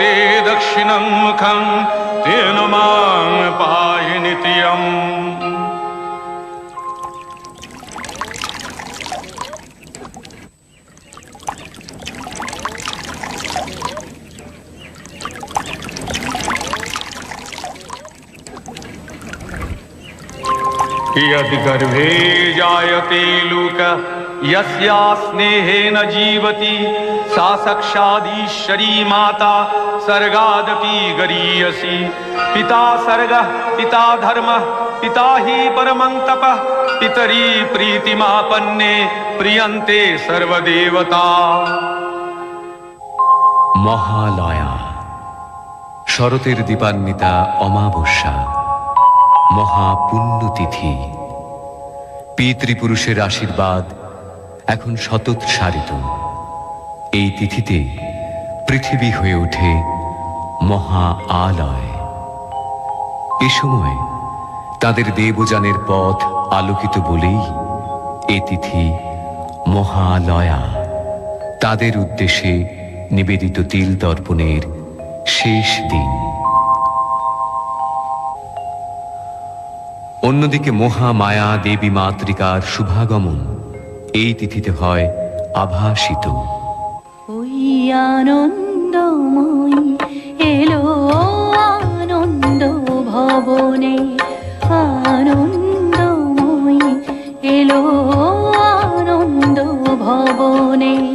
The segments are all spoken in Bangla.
रुद्रयत्ते दक्षिणं मुखं, तेन माँ नित्यम्। यद्गर्भे जायते लोक, यस्या स्नेहेन जीवति, सा साक्षादीश्वरी माता सर्गादपि गरीयसी पिता सर्गः पिता धर्मः पिता हि परमं तपः पितरी प्रीतिमापन्ने प्रियन्ते सर्वदेवता মহালয়া শরতের দীপান্বিতা অমাবস্যা মহাপুণ্যতিথি পিতৃপুরুষের আশীর্বাদ এখন শতৎসারিত এই তিথিতে পৃথিবী হয়ে ওঠে মহা আলয়। এ সময় তাদের দেবযানের পথ আলোকিত বলেই এ তিথি মহালয়া। তাদের উদ্দেশ্যে নিবেদিত তিল দর্পণের শেষ দিন। অন্যদিকে মহামায়া দেবী মাতৃকার শুভাগমন এই তিথিতে হয় আভাসিত। ওই আনন্দময়ী এলো আনন্দ ভবনে। আনন্দময়ী এলো আনন্দ ভবনে।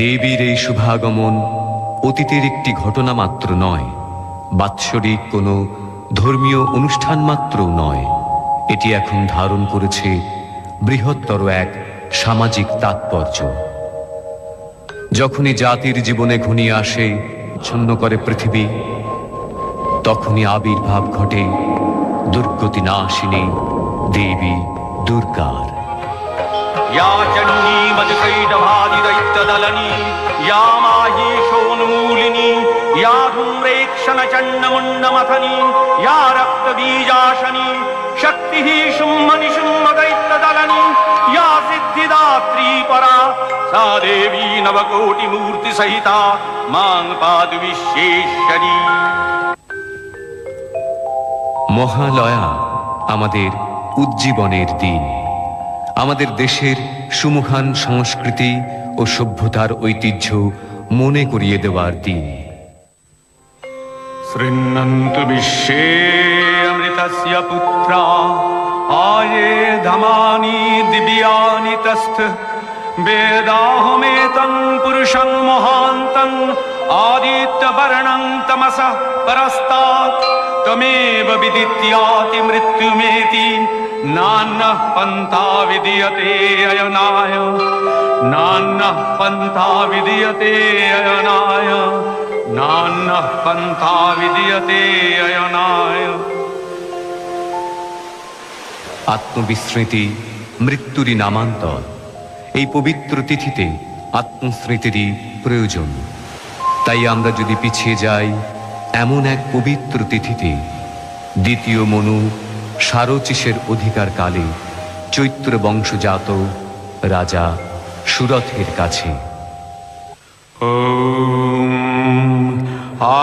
দেবীর এই শুভাগমন অতীতের একটি ঘটনা মাত্র নয়, বাৎসরিক কোনো ধর্মীয় অনুষ্ঠান মাত্রও নয়। এটি এখন ধারণ করেছে বৃহত্তর এক সামাজিক তাৎপর্য। যখনই জাতির জীবনে ঘনিয়ে আসে, ছন্ন করে পৃথিবী, তখনই আবির্ভাব ঘটে দুর্গতি না নাশিনী দেবী দুর্গার। या चण्डी मधुकैटभादिदैत्यदलनी या माहीशोन्मूलिनी या धूम्रेक्षणचण्डमुण्डमथनी या रक्तबीजाशनी शक्तिः शुम्भनिशुम्भदैत्यदलनी या सिद्धिदात्री परा सा देवी नवकोटिमूर्तिसहिता मां पातु विश्वेश्वरी মহালয়া আমাদের উজ্জীবনের দিন আমাদের দেশের সুমুখান সংস্কৃতি ও সভ্যতার ঐতিহ্য মনে করিয়ে দেওয়ার দিন। শৃণন্ত বিশ্বে অমৃতস্য পুত্রা, আয়ে ধমানি দিব্যানি তস্থ। বেদাহমেতং পুরুষং মহান্তং, আদিত্যবর্ণং তমস পরস্তাৎ। তমেব বিদিত্যাতি মৃত্যুমেতি नान्यः पन्था विदीयते अयनाय नान्यः पन्था विदीयते अयनाय नान्यः पन्था विदीयते अयनाय আত্মবিস্মৃতি মৃত্যুরই নামান্তর এই পবিত্র তিথিতে আত্মস্মৃতিরই প্রয়োজন তাই আমরা যদি পিছিয়ে যাই এমন এক পবিত্র তিথিতে দ্বিতীয় মনু সারচিসের অধিকারকালে চৈত্র বংশজাত রাজা সুরথের কাছে।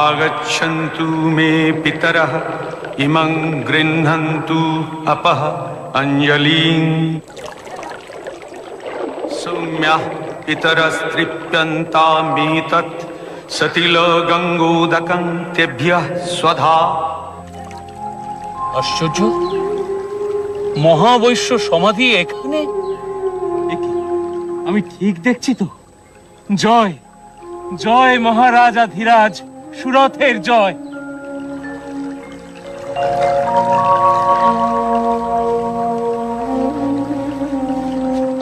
আগচ্ছন্তু মে পিতর, ইমং গৃহন্তু অপহ অঞ্জলি। সৌম্য পিতরস্তৃপ্যন্তা মে তৎ সতিল গঙ্গোদকং তেভ্য স্বধা। আশ্চর্য? মহাবৈশ্য সমাধি এখানে আমি ঠিক দেখছি তো। জয়। জয় মহারাজা ধীরাজ। সুরথের জয়।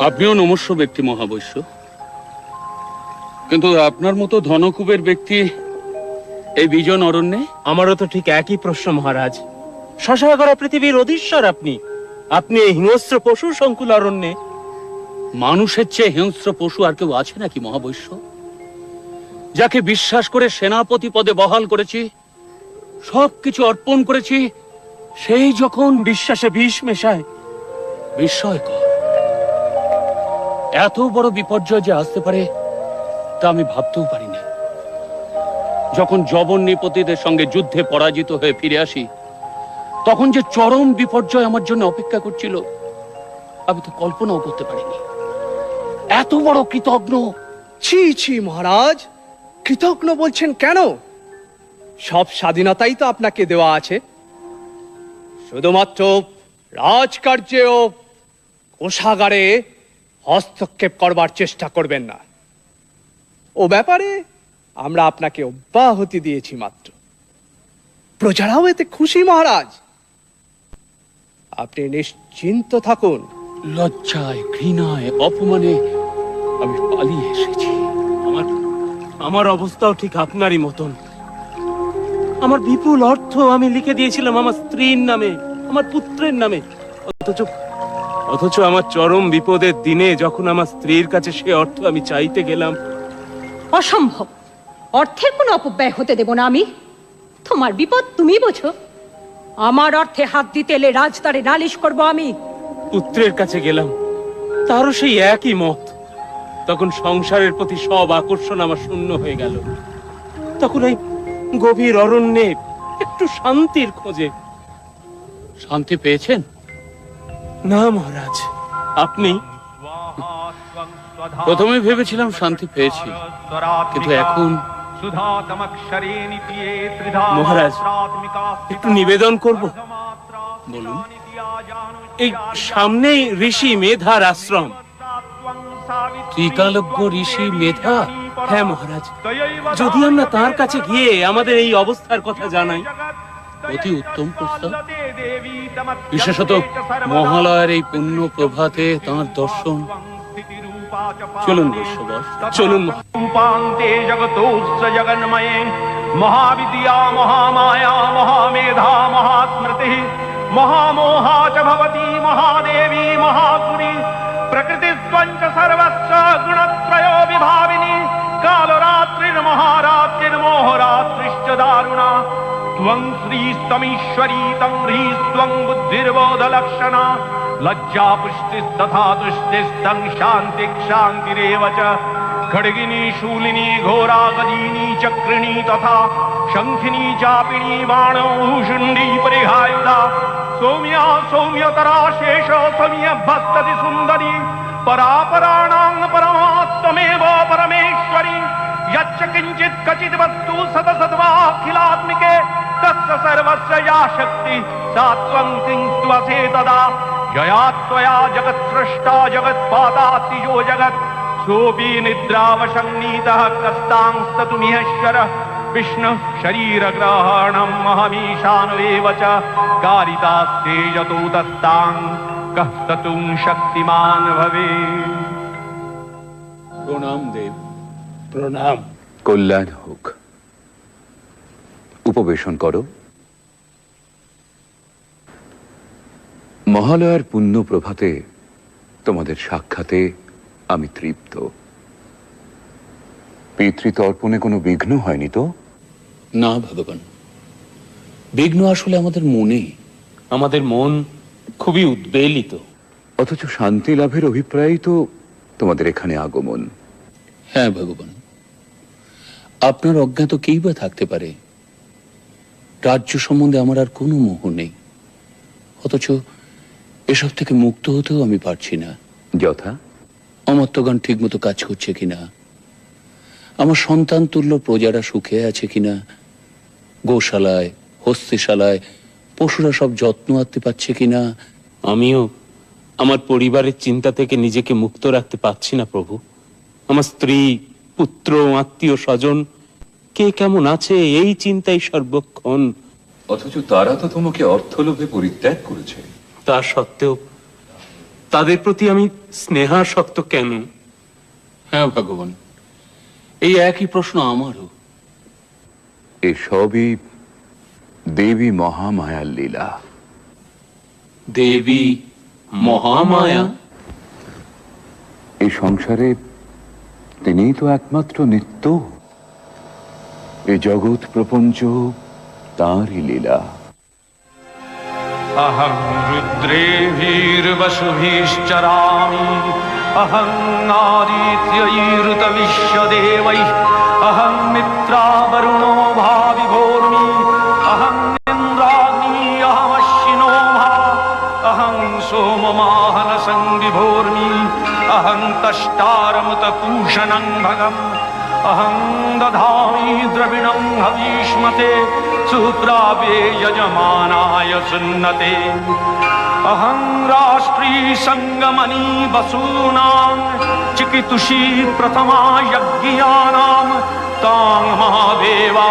আপনিও নমস্য ব্যক্তি মহাবৈশ্য। কিন্তু আপনার মতো ধনকুবের ব্যক্তি এই বিজন অরণ্যে? আমারও তো ঠিক একই প্রশ্ন মহারাজ। শশাগরা পৃথিবীর অধীশ্বর আপনি। আপনি এই হিংস্র পশু সংকুল অরণ্যে। মানুষের চেয়ে হিংস্র পশু আর কেউ আছে নাকি মহাবৈশ্য? যাকে বিশ্বাস করে সেনাপতি পদে বহাল করেছি, সবকিছু অর্পণ করেছি, সেই যখন বিশ্বাসে বিষ মেশায় বিস্ময়কর এত বড় বিপর্যয় যে আসতে পারে, তা আমি ভাবতেও পারিনি। যখন জবন নিপতিদের সঙ্গে যুদ্ধে পরাজিত হয়ে ফিরে আসি তখন যে চরম বিপর্যয় আমার জন্য অপেক্ষা করছিল, আমি তো কল্পনাও করতে পারিনি। এত বড় কৃতজ্ঞ ছি ছি, মহারাজ। কৃতজ্ঞ বলছেন কেন? সব স্বাধীনতাই তো আপনাকে দেওয়া আছে। শুধুমাত্র রাজকার্যে ও কোষাগারে হস্তক্ষেপ করবার চেষ্টা করবেন না। ও ব্যাপারে আমরা আপনাকে অব্যাহতি দিয়েছি মাত্র। প্রজারাও এতে খুশি, মহারাজ। আপনি নিশ্চিন্ত থাকুন। লজ্জায় ঘৃণায় অপমানে আমি পালিয়ে এসেছি। আমার আমার অবস্থাও ঠিক আপনারই মতন। আমার বিপুল অর্থ আমি লিখে দিয়েছিলাম আমার স্ত্রীর নামে আমার পুত্রের নামে। অথচ অথচ আমার চরম বিপদের দিনে যখন আমার স্ত্রীর কাছে সে অর্থ আমি চাইতে গেলাম। অসম্ভব। অর্থের কোনো অপব্যয় হতে দেব না আমি। তোমার বিপদ তুমি বোঝো। আমার অর্থে হাত দিতে এলে রাজদারে নালিশ করব আমি। পুত্রের কাছে গেলাম। তারও সেই একই মত। তখন সংসারের প্রতি সব আকর্ষণ আমার শূন্য হয়ে গেল। তখন এই গভীর অরণ্যে একটু শান্তির খোঁজে। শান্তি পেয়েছেন? না মহারাজ। আপনি? প্রথমে ভেবেছিলাম শান্তি পেয়েছি। কিন্তু এখন মহারাজ, একটু নিবেদন করব। বলুন। এই সামনেই ঋষি মেধার আশ্রম। ত্রিকালজ্ঞ ঋষি মেধা? হ্যাঁ মহারাজ। যদি আমরা তার কাছে গিয়ে আমাদের এই অবস্থার কথা জানাই। অতি উত্তম প্রস্তাব। বিশেষত মহালয়ের এই পুণ্য প্রভাতে তাঁর দর্শন চলুন বৈশ্যবস চলুন মহারাজ। रूपान्ते जगतोऽस्य जगन्मये महाविद्या महामाया महामेधा महास्मृतिः महामोहा च भवती महादेवी महासुरी प्रकृतिस्त्वञ्च सर्वस्य गुणत्रयो विभाविनी कालरात्रिर्महारात्रिर्मोहरात्रिश्च दारुणा त्वं श्रीस्तमीश्वरी तं ह्रीस्त्वं बुद्धिर्बोधलक्षणा लज्जा पुष्टिस्तथा दुष्टिस्तम् शान्ति च खड्गिनी शूलिनी घोरावलीनी चक्रिणी तथा शङ्खिनी चापिणी बाणो भूषुण्डी परिहायुधा। सोम्या सोम्यतराशेष्य भस्तति सुन्दरी। परापराणाम् परमात्मेव परमेश्वरी। यच्च किञ्चित् कचिद्वत्तु सतसद्वाखिलात्मिके तस्य सर्वस्य या शक्ति सा त्वम् किं त्वसे तदा यया त्वया जगत्सृष्टा जगत्पादातिजो जगत् सोऽपि निद्रावशङ्नीतः कस्तांस्ततुमिहेश्वरः विष्णु शरीरग्रहणम् अहमीशानुरेव च कारितास्ते यतो तस्तां कः ततुं शक्तिमान् भवेत् প্রণাম দেব প্রণাম কল্যাণ হোক উপবেশন করো মহালয়ার পুণ্য প্রভাতে তোমাদের সাক্ষাতে আমি তৃপ্ত। পিতৃতর্পণে কোনো বিঘ্ন হয়নি তো? না ভগবান। বিঘ্ন আসলে আমাদের মনে। আমাদের মন খুবই উদ্বেলিত। অথচ শান্তি লাভের অভিপ্রায়ই তো তোমাদের এখানে আগমন। হ্যাঁ ভগবান। আপনার অজ্ঞাত কেই বা থাকতে পারে? রাজ্য সম্বন্ধে আমার আর কোনো মোহ নেই। অথচ এসব থেকে মুক্ত হতেও আমি পারছি না। যথা। অমর্তগণ ঠিক মতো কাজ করছে কিনা? আমার সন্তান তুল্য প্রজারা সুখে আছে কিনা? গোশালায় হস্তিশালায় পশুরা সব যত্ন আত্মে পাচ্ছে কিনা? আমিও আমার পরিবারের চিন্তা থেকে নিজেকে মুক্ত রাখতে পারছি না প্রভু। আমার স্ত্রী পুত্র আত্মীয় স্বজন কে কেমন আছে এই চিন্তাই সর্বক্ষণ। অথচ তারা তো তোমাকে অর্থলোভে পরিত্যাগ করেছে। তা সত্ত্বেও তাদের প্রতি আমি স্নেহাসক্ত কেন? হ্যাঁ ভগবান। এই একই প্রশ্ন আমারও। এসবই দেবী মহামায়ার লীলা। দেবী মহামায়া? এই সংসারে তিনিই তো একমাত্র নিত্য। এ জগৎ প্রপঞ্চ তাঁরই লীলা। अहं रुद्रेभिर्वसुभिश्चरामि अहं नादित्यैरुतविश्वदेवैः अहं मित्रावरुणो भाविभोर्मि अहं इन्द्राग्नी अहमश्विनो भा। अहं सोममाहनसंविभोर्मि अहं तष्टारमुतपूषणं भगम् अहं दधामि द्रविणं हवीष्मते सुप्रापे यजमानाय सुन्नते। अहं राष्ट्री सङ्गमनी वसूनां चिकितुषी प्रथमा यज्ञानां तां महादेवा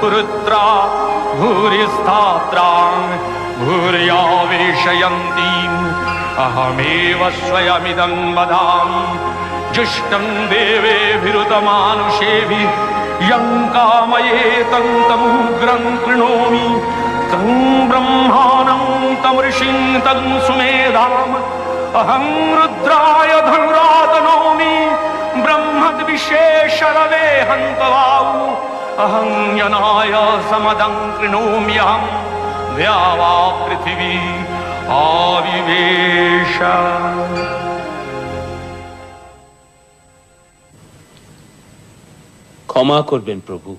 पुरुत्रा भूरिस्थात्रां भूर्यावेशयन्तीम्। अहमेव स्वयमिदं वदामि जुष्टं देवेभिरुतमानुषेभिः यं कामये तं तमुग्रं कृणोमि। तं ब्रह्माणं तं ऋषिं तं सुमेधाम्। अहं रुद्राय धनुरातनोमि ब्रह्मद्विशेषरवे हन्तवाौ अहं यनाय समदं कृणोम्यहं द्यावा पृथिवी आविवेश ক্ষমা করবেন প্রভু।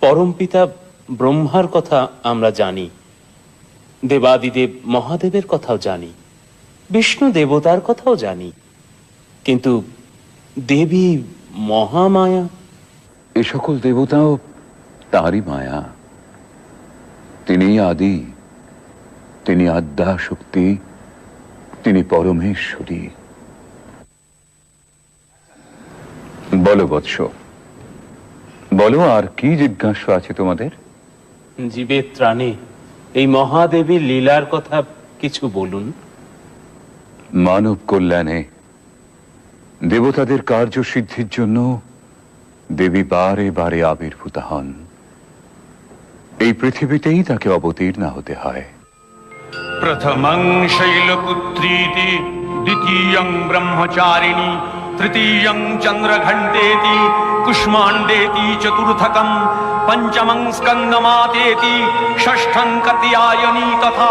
পরমপিতা ব্রহ্মার কথা আমরা জানি। দেবাদিদেব মহাদেবের কথাও জানি। বিষ্ণু দেবতার কথাও জানি। কিন্তু দেবী মহামায়া? এ সকল দেবতাও তারই মায়া। তিনি আদি, তিনি আদ্যা শক্তি তিনি পরমেশ্বরী। বলো বৎস। বলো আর কি জিজ্ঞাসা আছে তোমাদের? জীবে ত্রাণে। এই মহাদেবী লীলার কথা কিছু বলুন। মানব কল্যাণে দেবতাদের কার্য সিদ্ধির জন্য দেবী বারে বারে আবির্ভূত হন। এই পৃথিবীতেই তাকে অবতীর্ণ হতে হয়। প্রথমং শৈলপুত্রীতি দ্বিতীয়ং ব্রহ্মচারিণী তৃতীয়ং চন্দ্রঘণ্টেতি कुष्माण्डेति चतुर्थकं पञ्चमं स्कन्दमातेति षष्ठं कत्यायनी तथा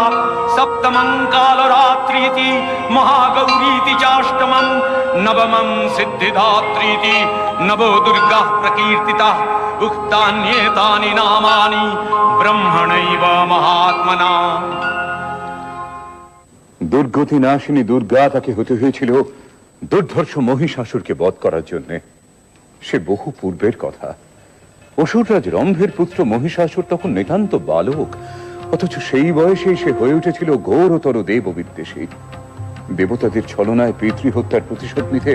सप्तमं कालरात्रीति महागौरीति चाष्टमं नवमं सिद्धिदात्रीति नवो दुर्गाः प्रकीर्तिताः उक्तान्येतानि नामानि ब्रह्मणैव महात्मना দুর্গতি নাশিনী দুর্গা তাকে হতে হয়েছিল দুর্ধর্ষ মহিষাসুরকে বধ করার জন্য সে বহু পূর্বের কথা। অসুররাজ রম্ভের পুত্র মহিষাসুর তখন নিতান্ত বালক, অথচ সেই বয়সেই সে হয়ে উঠেছিল ঘোরতর দেব বিদ্বেষী দেবতাদের ছলনায় পিতৃহত্যার প্রতিশোধ নিতে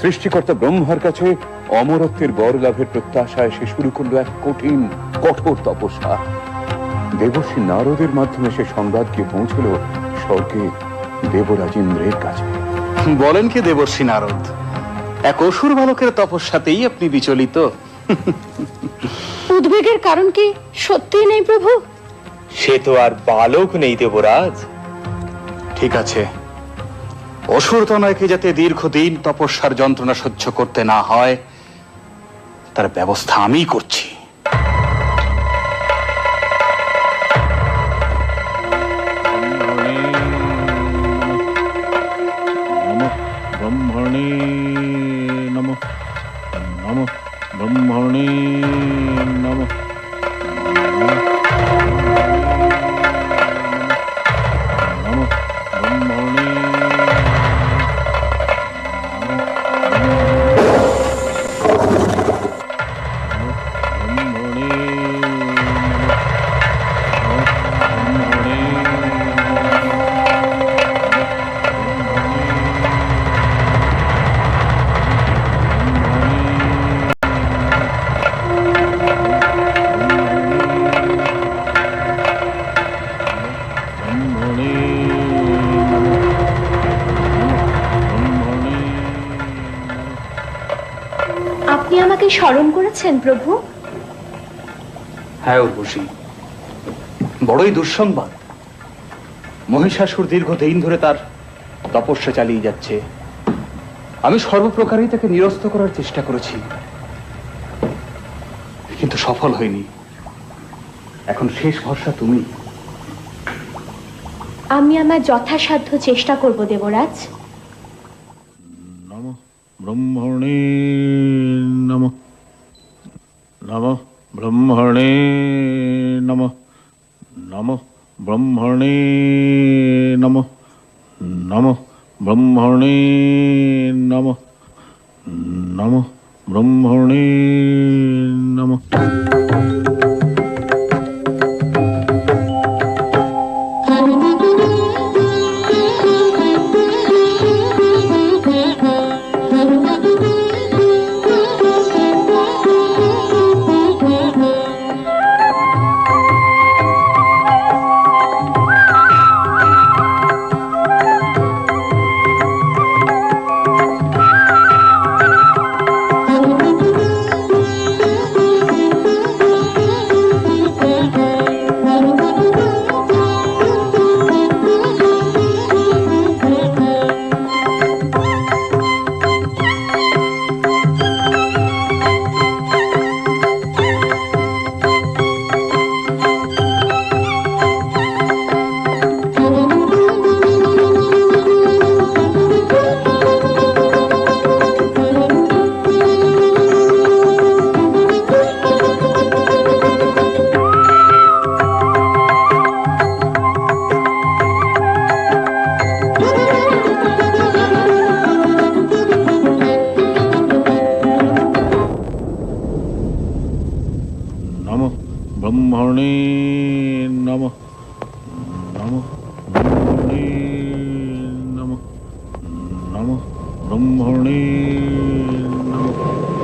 সৃষ্টিকর্তা ব্রহ্মার কাছে অমরত্বের বর লাভের প্রত্যাশায় সে শুরু করল এক কঠিন, কঠোর তপস্যা। দেবশ্রী নারদের মাধ্যমে সে সংবাদ গিয়ে পৌঁছল স্বর্গে দেবরাজ ইন্দ্রের কাছে। বলেন কি দেবশ্রী নারদ? এক অসুর বালকের তপস্যাতেই আপনি বিচলিত। উদ্বেগের কারণ কি? সত্যিই নেই প্রভু। সে তো আর বালক নেই দেবরাজ। ঠিক আছে। অসুর তনয়কে যাতে দীর্ঘদিন তপস্যার যন্ত্রণা সহ্য করতে না হয় তার ব্যবস্থা আমিই করছি। নম ব্রহ্মণে নম স্মরণ করেছেন প্রভু? হ্যাঁ উর্বশী। বড়ই দুঃসংবাদ। মহিষাসুর দীর্ঘদিন ধরে তার তপস্যা চালিয়ে যাচ্ছে। আমি সর্বপ্রকারই তাকে নিরস্ত করার চেষ্টা করেছি। কিন্তু সফল হয়নি। এখন শেষ ভরসা তুমি। আমি আমার যথাসাধ্য চেষ্টা করব দেবরাজ। নম ব্রহ্মণে নম ব্রহ্মণে নম নম ব্রহ্মণে নম নম ব্রহ্মণে নম নম ব্রহ্মণে নম